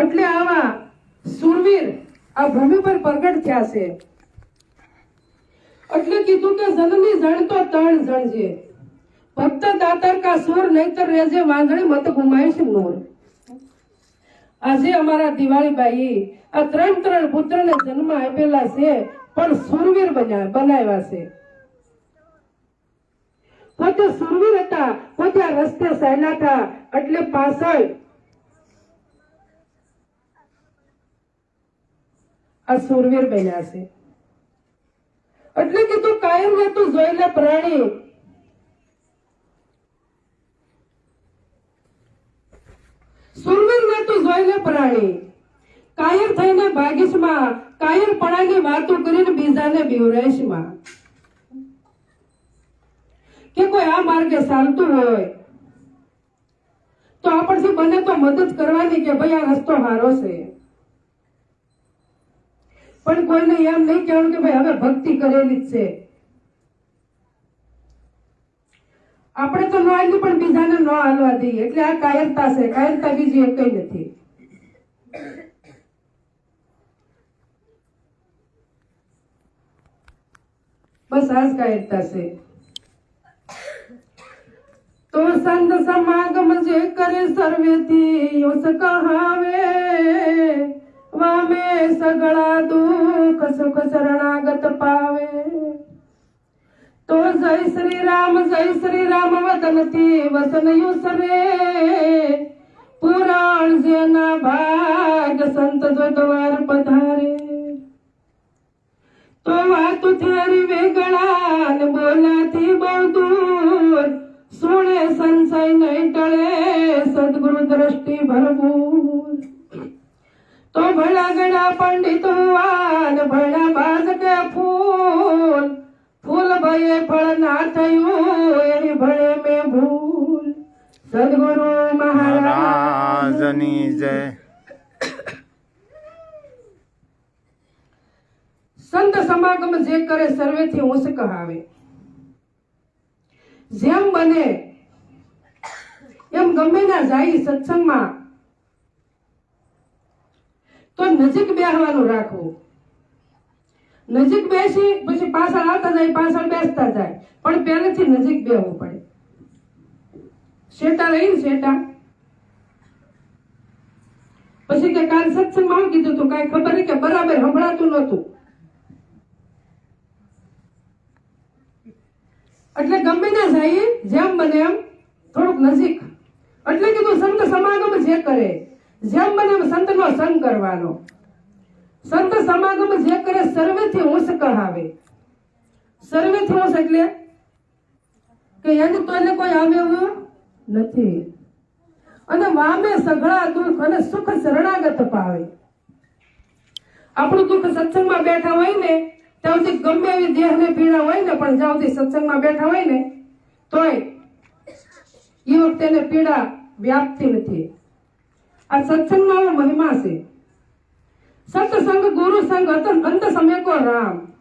એટલે આવા સુરવીર આ ભૂમિ પર પ્રગટ થયા છે. એટલે કીધું કે જનની જણ તો ત્રણ જણ છે. ભક્ત દાતર કા સુર નહીતર રેજે વાંધણી મત ગુમાવીશ નૂર. આજે અમારા દિવાળીબાઈ આ ત્રણ ત્રણ પુત્રને જન્મ આપેલા છે, પણ સુરવીર બન્યા બનાવ્યા છે. પોતે સુરવીર હતા, પોતે રસ્તે સહેલા હતા, એટલે પાછળ આ સુરવીર બન્યા છે. એટલે કીધું કાયમ ને તું જોઈ પ્રાણી. સુરવીર ને તું જોઈ પ્રાણી. કાયર થઈને ભાગીશમાં કાયર પણાની વાતો કરીને બીજાને બીવરાઈશમાં. કે કોઈ આ માર્ગે ચાલતું હોય, તો આપણથી બને તો મદદ કરવાની કે ભાઈ આ રસ્તો સારો છે. પણ કોઈને એમ નહીં કહેવાનું કે ભાઈ હવે ભક્તિ કરેલી જ છે. આપણે તો ન આવી પણ બીજાને ન હાલવા દઈએ. એટલે આ કાયરતા છે. કાયરતા બીજી એક નથી. બસ આ જ કાયરતા છે. તો સંત સમાગમ જે કરે સર્વેથી યોસ કહાવે, વામે સગળા દુઃખ સુખ શરણાગત પાવે તો જય શ્રી રામ જય શ્રી રામ વતનથી વસન યુસરે પુરાણ જેના ભાગ સંત જો દ્વાર પધારે તો વાત થેરી વેગળા ને બોલાથી બહુ દૂર સુણે સંશય નહીં ટળે સદગુરુ દ્રષ્ટિ ભરપૂર તો ભણા ગણા પંડિત વાન ભણા બાજ કે ફૂલ. ફૂલ ભયે ફળ ના થયું એની ભણે મેં ભૂલ. સદગુરુ મહારાજની જય. સંત સમાગમ જે કરે સર્વેથી ઊંચ કહાવે. જેમ બને એમ ગમે ના જાય સત્સંગમાં. તો નજીક બેસવાનું રાખવું. નજીક બેસી પછી પાછળ આવતા જાય, પાછળ બેસતા જાય. પણ પહેલેથી નજીક બેહવું પડે. શેટા રહી શેટા. પછી કે કાલ સત્સંગમાં કીધું તું, કાંઈ ખબર નહીં કે બરાબર સંભળાતું નહોતું. એટલે ગમે ના જાય, જેમ બને એમ થોડુંક નજીક. એટલે કીધું સંત સમાગમ જે કરે જેમ બને એમ સંતનો સંગ કરવાનો. સંત સમાગમ જે કરે સર્વેથી ઊંચ કહાવે સર્વેથી ઊંચ એટલે કે એને તો કોઈ આવે એવું નથી. અને વામે સઘળા દુઃખ અને સુખ શરણાગત પાવે. આપણું દુઃખ સત્સંગમાં બેઠા હોય ને, ત્યાં સુધી ગમે એવી દેહને પીડા હોય ને, પણ જ્યાં સુધી સત્સંગમાં બેઠા હોય ને, તોય એ વખતે પીડા વ્યાપતી નથી. આ સત્સંગમાં મહિમા છે. સત્સંગ, ગુરુ સંગ, અંત સમય કો રામ.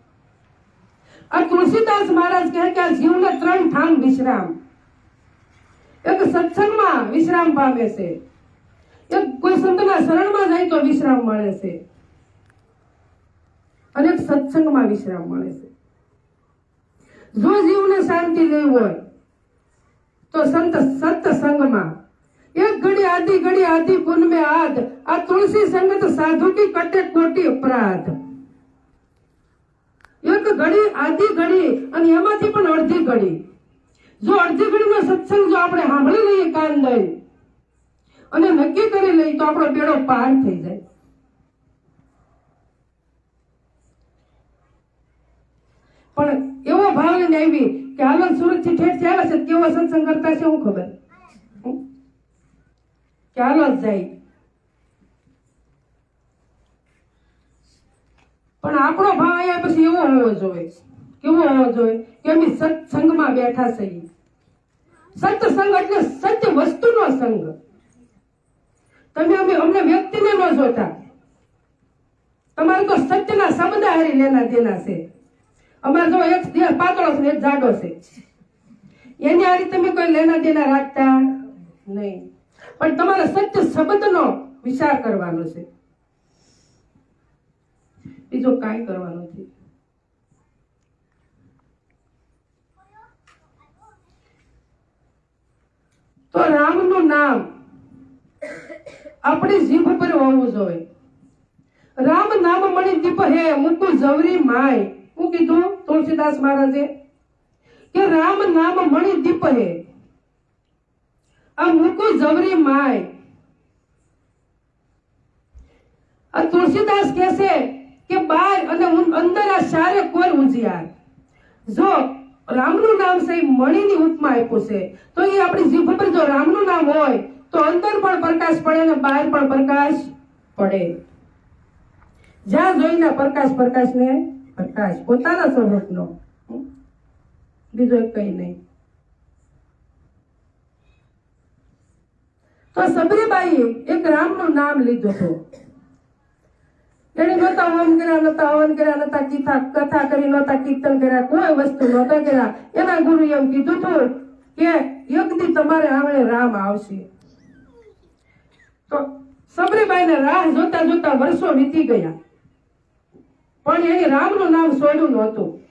આ તુલસીદાસ મહારાજ કહે કે આ જીવને ત્રણ ઠામ વિશ્રામ. એક સત્સંગમાં વિશ્રામ પામે છે. એક કોઈ સંતના શરણમાં જાય તો વિશ્રામ મળે છે. અને એક સત્સંગમાં વિશ્રામ મળે છે. જો જીવને શાંતિ લેવી હોય, તો સંત સત્સંગમાં એક ઘડી આધી ઘડી આધી પુન में આદ આ તુલસી સંગત સાધુ કી કટે કોટી અપરાધ. એક ઘડી, આધી ઘડી અને એમાંથી પણ અડધી ઘડી. જો અડધી ઘડીનો સત્સંગ જો આપણે સાંભળી લઈએ કાન લઈ અને નક્કી કરી લઈએ તો આપણો બેડો પાર થઈ જાય. પણ એવો ભાવ લઈને આવી કે હાલન સુરતથી ઠેઠ આવે છે, કેવો સત્સંગ કરતા છે હું ખબર? જ જાય? પણ આપણો ભાવ અહીંયા પછી એવો હોવો જોઈએ કેવો હોવો જોઈએ કે અમે સત્સંગમાં બેઠા છીએ સત્સંગ એટલે સત્ય વસ્તુનો સંગ. તમે અમે અમને વ્યક્તિને ન જોતા. તમારે તો સત્યના શબ્દ હારી લેના દેના છે. અમારે જો એક દેહ પાતળો છે, એક જાડો છે. એની આ રીતે તમે કોઈ લેના દેના રાખતા નહીં. પણ તમારે સત્ય શબ્દનો વિચાર કરવાનો છે. બીજો કાંઈ કરવાનો નથી. તો રામનું નામ આપણી જીભ પર હોવું જોઈએ. રામ નામ મણી દીપ હે મુકુ જવરી માય. હું કીધું તુલસીદાસ મહારાજે કે રામ નામ મણી દીપ હે. આ મુકુ જવરી માય. આ તુલસીદાસ કહે છે કે બાર અને અંદર આ સારે કોર ઉજ્યાર જો રામનું નામ છે મણીની ઉપમા આપ્યું છે, તો એ આપણી જીભ પર જો રામનું નામ હોય, તો અંદર પણ પ્રકાશ પડે અને બહાર પણ પ્રકાશ પડે. જ્યાં જોઈને પ્રકાશ પ્રકાશ ને પ્રકાશ. પોતાના સ્વરૂપનો. બીજું કઈ નહીં. તો સબરીબાઈએ એક રામનું નામ લીધું હતું. એને નહોતા હોમ કર્યા, નહોતા હવન કર્યા, નહોતા કીધા, કથા કરી, નહોતા કીર્તન કર્યા, કોઈ વસ્તુ નહોતા કર્યા. એના ગુરુ એમ કીધું હતું કે યજ્ઞ તમારે આંગણે રામ આવશે. તો સબરીબાઈને રાહ જોતા જોતા વર્ષો વીતી ગયા. પણ એને રામનું નામ છોડ્યું નહોતું.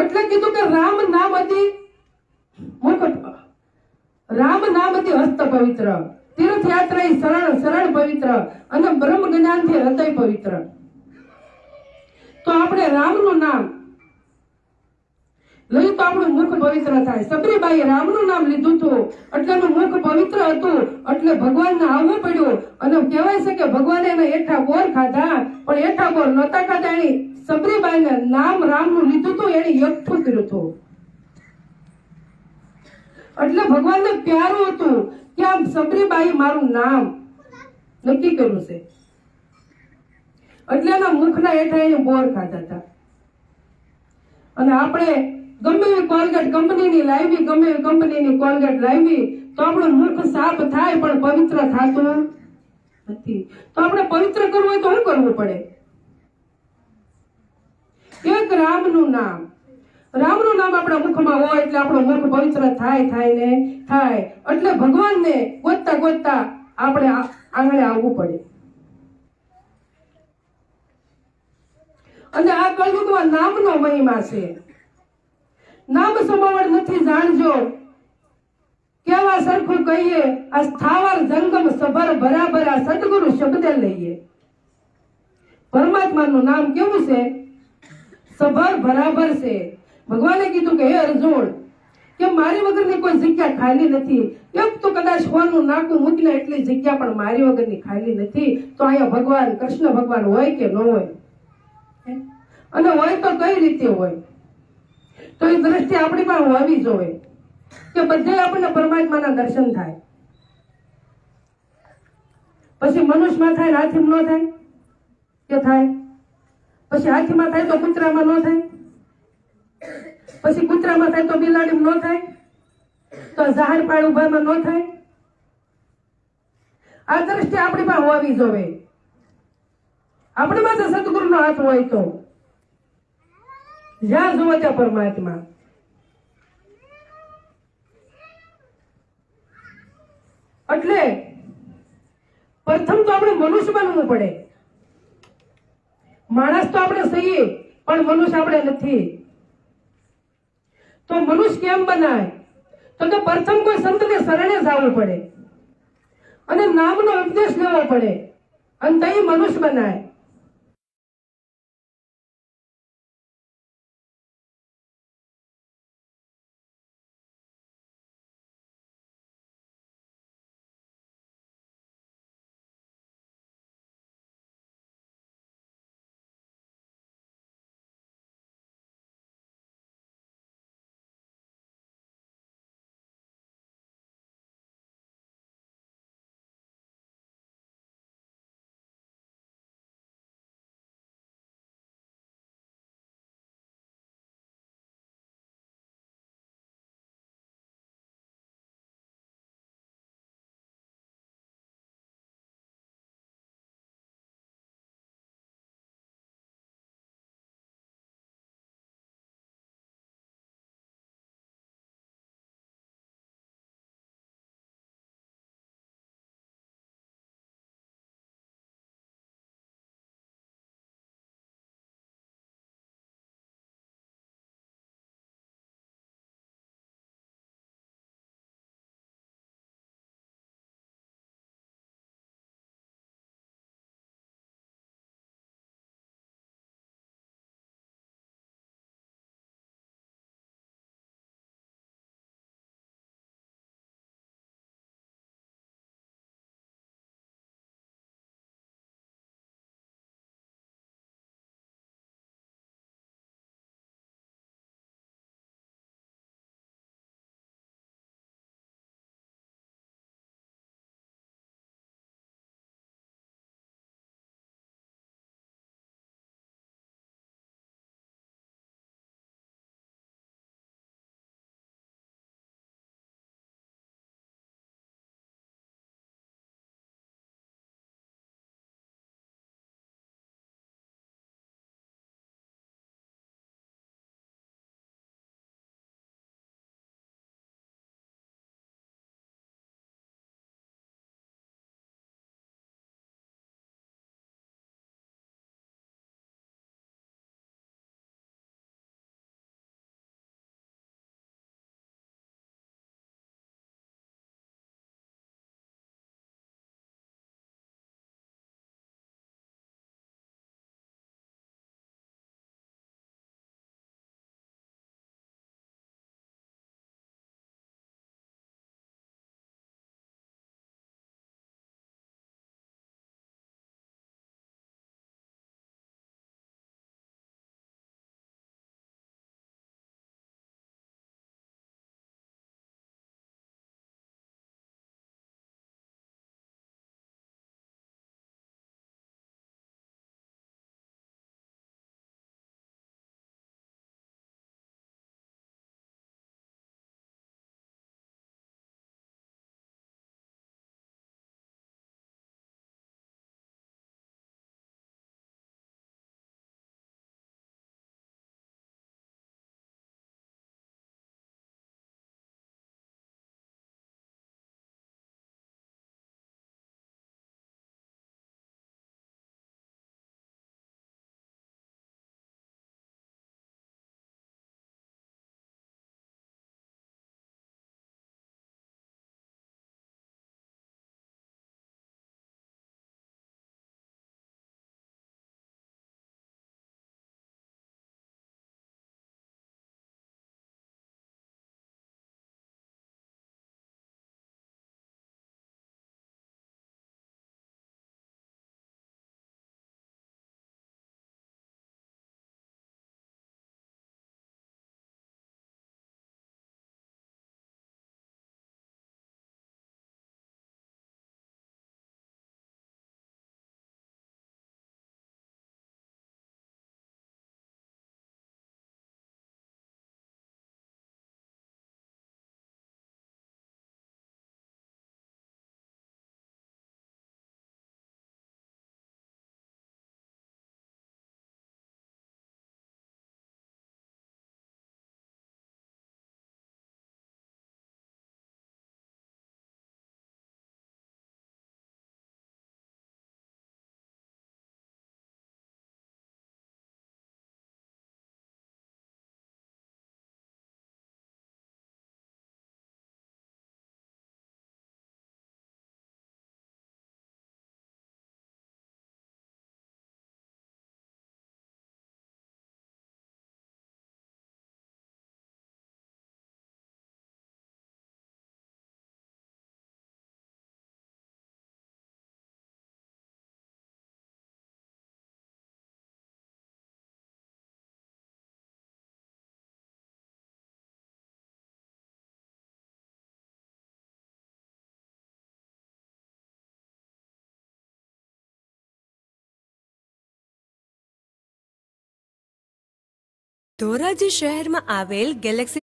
એટલે કીધું કે રામ નામ હતી મુકટ. રામ નામ હતી હસ્ત પવિત્ર, તીર્થયાત્રા એ સરળ સરળ પવિત્ર અને બ્રહ્મ જ્ઞાનથી હૃદય પવિત્ર. તો આપણે રામનું નામ લઈ તો આપણું મુખ પવિત્ર થાય. સબરીબાઈએ રામનું નામ લીધું હતું, એટલે એનું મુખ પવિત્ર હતું, એટલે ભગવાનને આવવું પડ્યું. અને કહેવાય છે કે ભગવાને એના એઠા બોર ખાધા, પણ એઠા બોર નહોતા ખાધા. એની સબરીબાઈને નામ રામનું લીધું હતું એને યથ્થું કર્યું હતું. એટલે ભગવાનને પ્યારું હતું કે આમ સબરીબાઈ મારું નામ નક્કી કર્યું છે. એટલે એના મુખના હેઠા એને બોર ખાધા હતા. અને આપણે ગમે એવી કોલગેટ કંપનીની લાવી, ગમે એવી કંપનીની કોલગેટ લાવી, તો આપણો મુખ સાફ થાય પણ પવિત્ર થતું નથી. તો આપણે પવિત્ર કરવું હોય તો શું કરવું પડે? એક રામનું નામ. રામનું નામ આપણા મુખમાં હોય એટલે આપણું મુખ પવિત્ર થાય થાય ને થાય. એટલે ભગવાનને ગોતતા ગોતતા આપણે આંગળે આવવું પડે. અને આ કલયુગમાં નામનો મહિમા છે. નામ સમાવડ નથી, જાણજો. કેવા સરખું કહીએ, આ સ્થાવર જંગમ સભર બરાબર આ સદગુરુ શબ્દ લઈએ. પરમાત્માનું નામ કેવું છે? સભર બરાબર છે. ભગવાને કીધું કે, હે અર્જુન, કે મારી વગરની કોઈ જગ્યા ખાલી નથી. એક તો કદાચ હોનું નાકું મૂકીને એટલી જગ્યા પણ મારી વગરની ખાલી નથી. તો અહીંયા ભગવાન, કૃષ્ણ ભગવાન હોય કે ન હોય? અને હોય તો કઈ રીતે હોય? તો એ દ્રષ્ટિ આપણી પાસે હોવી જોઈએ કે બધે આપણને પરમાત્માના દર્શન થાય. પછી મનુષ્યમાં થાય હાથીમાં ન થાય? કે થાય? પછી હાથીમાં થાય તો કૂતરામાં ન થાય? પછી કૂતરામાં થાય તો બિલાડીમાં ન થાય, તો ઝાડ પાડ ઉભામાં ન થાય. આ દ્રષ્ટિ આપણી પાસે હોવી જોવે આપણી પાસે સદગુરુનો હાથ હોય તો. જ્યાં જુઓ ત્યાં પરમાત્મા. એટલે પ્રથમ તો આપણે મનુષ્ય બનવું પડે. માણસ તો આપણે સહીએ, પણ મનુષ્ય આપણે નથી. તો મનુષ્ય કેમ બનાય તો કે પ્રથમ કોઈ સંતને શરણે જવું પડે. અને નામનો ઉપદેશ લેવો પડે. અને તઈ મનુષ્ય બનાય ધોરાજી શહેરમાં આવેલ ગેલેક્સી